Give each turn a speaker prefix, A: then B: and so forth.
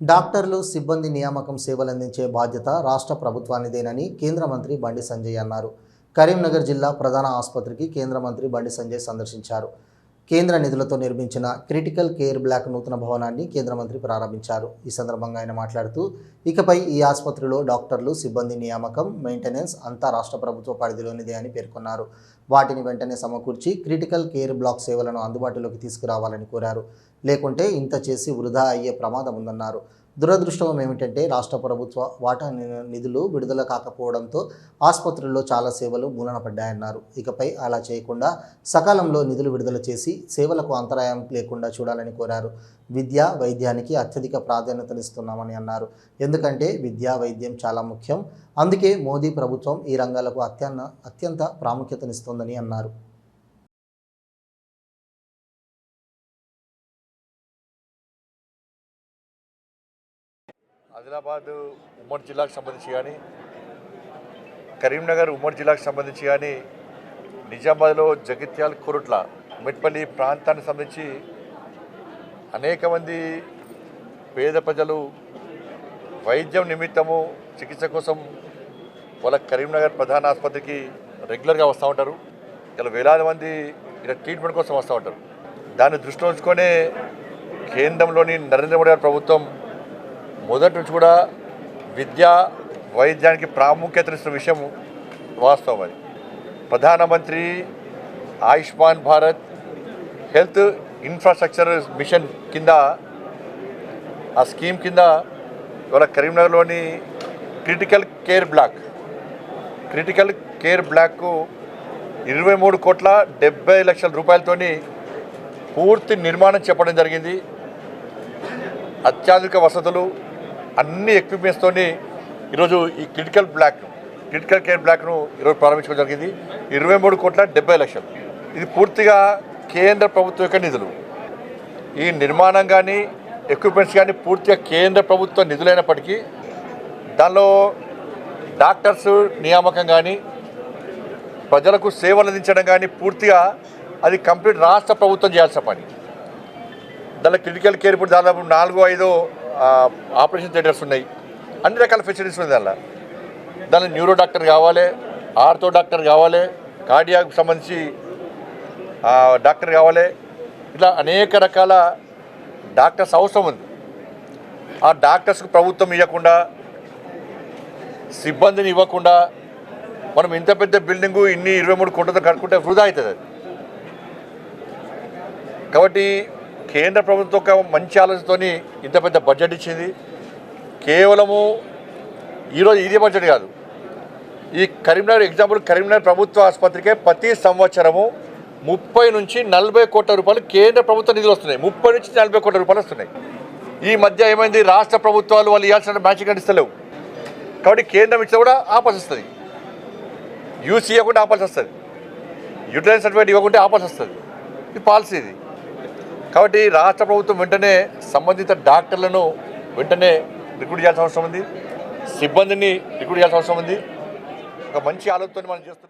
A: డాక్టర్లు సిబ్బంది నియామకం సేవలందించే బాధ్యత రాష్ట్ర ప్రభుత్వానిదేనని కేంద్ర మంత్రి బండి సంజయ్ అన్నారు. కరీంనగర్ జిల్లా ప్రధాన ఆసుపత్రికి కేంద్ర మంత్రి బండి సంజయ్ సందర్శించారు. కేంద్ర నిధులతో నిర్మించిన క్రిటికల్ కేర్ బ్లాక్ నూతన భవనాన్ని కేంద్ర మంత్రి ప్రారంభించారు. ఈ సందర్భంగా ఆయన మాట్లాడుతూ ఇకపై ఈ ఆసుపత్రిలో డాక్టర్లు సిబ్బంది నియామకం మెయింటెనెన్స్ అంతా రాష్ట్ర ప్రభుత్వ పరిధిలోనిదే అని పేర్కొన్నారు. వాటిని వెంటనే సమకూర్చి క్రిటికల్ కేర్ బ్లాక్ సేవలను అందుబాటులోకి తీసుకురావాలని కోరారు. లేకుంటే ఇంత చేసి వృధా అయ్యే ప్రమాదం ఉందన్నారు. దురదృష్టం ఏమిటంటే రాష్ట్ర ప్రభుత్వ వాటా ని- నిధులు విడుదల కాకపోవడంతో ఆసుపత్రుల్లో చాలా సేవలు మూలన పడ్డాయన్నారు. ఇకపై అలా చేయకుండా సకాలంలో నిధులు విడుదల చేసి సేవలకు అంతరాయం లేకుండా చూడాలని కోరారు. విద్య వైద్యానికి అత్యధిక ప్రాధాన్యతనిస్తున్నామని అన్నారు. ఎందుకంటే విద్య వైద్యం చాలా ముఖ్యం. అందుకే మోదీ ప్రభుత్వం ఈ రంగాలకు అత్యన్న అత్యంత ప్రాముఖ్యతనిస్తోందని అన్నారు.
B: ఆదిలాబాద్ ఉమ్మడి జిల్లాకు సంబంధించి కానీ కరీంనగర్ ఉమ్మడి జిల్లాకు సంబంధించి కానీ నిజామాబాద్లో జగిత్యాల కురుట్ల మెట్పల్లి ప్రాంతానికి సంబంధించి అనేక మంది పేద ప్రజలు వైద్యం నిమిత్తము చికిత్స కోసం వాళ్ళ కరీంనగర్ ప్రధాన ఆసుపత్రికి రెగ్యులర్గా వస్తూ ఉంటారు. ఇలా వేలాది మంది ఇలా ట్రీట్మెంట్ కోసం వస్తూ ఉంటారు. దాన్ని దృష్టిలో ఉంచుకొనే కేంద్రంలోని నరేంద్ర మోడీ గారి ప్రభుత్వం మొదటి నుంచి కూడా విద్య వైద్యానికి ప్రాముఖ్యతనిస్తున్న విషయం వాస్తవం అది. ప్రధానమంత్రి Ayushman Bharat health infrastructure mission కింద ఆ స్కీమ్ కింద ఇవాళ కరీంనగర్లోని critical care block critical care బ్లాక్కు ఇరవై మూడు కోట్ల డెబ్బై లక్షల రూపాయలతోని పూర్తి నిర్మాణం చెప్పడం జరిగింది. అత్యాధునిక వసతులు అన్ని ఎక్విప్మెంట్స్తోని ఈరోజు ఈ క్రిటికల్ బ్లాక్ క్రిటికల్ కేర్ బ్లాక్ను ఈరోజు ప్రారంభించడం జరిగింది. ఇరవై మూడు కోట్ల డెబ్బై లక్షలు. ఇది పూర్తిగా కేంద్ర ప్రభుత్వం యొక్క నిధులు. ఈ నిర్మాణం కానీ ఎక్విప్మెంట్స్ కానీ పూర్తిగా కేంద్ర ప్రభుత్వ నిధులైనప్పటికీ దానిలో డాక్టర్స్ నియామకం కానీ ప్రజలకు సేవలు అందించడం కానీ పూర్తిగా అది కంప్లీట్ రాష్ట్ర ప్రభుత్వం చేయాల్సిన పని. దానిలో క్రిటికల్ కేర్ ఇప్పుడు దాదాపు నాలుగు ఐదు ఆపరేషన్ థియేటర్స్ ఉన్నాయి. అన్ని రకాల ఫెసిలిటీస్ ఉన్నాయి దానిలో. దానిలో న్యూరో డాక్టర్ కావాలి ఆర్థో డాక్టర్ కావాలి కార్డియాకు సంబంధించి డాక్టర్ కావాలి. ఇట్లా అనేక రకాల డాక్టర్స్ అవసరం ఉంది. ఆ డాక్టర్స్కు ప్రభుత్వం ఇవ్వకుండా సిబ్బందిని ఇవ్వకుండా మనం ఇంత పెద్ద బిల్డింగు ఇన్ని ఇరవై మూడు కోట్లతో కట్టుకుంటే వృధా అవుతుంది అది. కాబట్టి కేంద్ర ప్రభుత్వం ఒక మంచి ఆలోచనతోని ఇంత పెద్ద బడ్జెట్ ఇచ్చింది. కేవలము ఈరోజు ఇది బడ్జెట్ కాదు. ఈ కరీంనగర్ ఎగ్జాంపుల్ కరీంనగర్ ప్రభుత్వ ఆసుపత్రికే ప్రతి సంవత్సరము ముప్పై నుంచి నలభై కోట్ల రూపాయలు కేంద్ర ప్రభుత్వ నిధులు వస్తున్నాయి. ముప్పై నుంచి నలభై కోట్ల రూపాయలు వస్తున్నాయి. ఈ మధ్య ఏమైంది? రాష్ట్ర ప్రభుత్వాలు వాళ్ళు ఇవ్వాల్సిన మ్యాచింగ్ అందిస్తలేవు కాబట్టి కేంద్రం ఇచ్చినా కూడా ఆపాల్సి వస్తుంది. యూసీ ఇవ్వకుండా ఆపాల్సి వస్తుంది. యూటిలైజ్ సర్టిఫికేట్ ఇవ్వకుంటే ఆపాల్సి వస్తుంది. ఇది పాలసీ ఇది. కాబట్టి రాష్ట్ర ప్రభుత్వం వెంటనే సంబంధిత డాక్టర్లను వెంటనే రిక్రూట్ చేయాల్సిన అవసరం ఉంది. సిబ్బందిని రిక్రూట్ చేయాల్సిన అవసరం ఉంది. ఒక మంచి ఆలోచనతో మనం చేస్తున్నాం.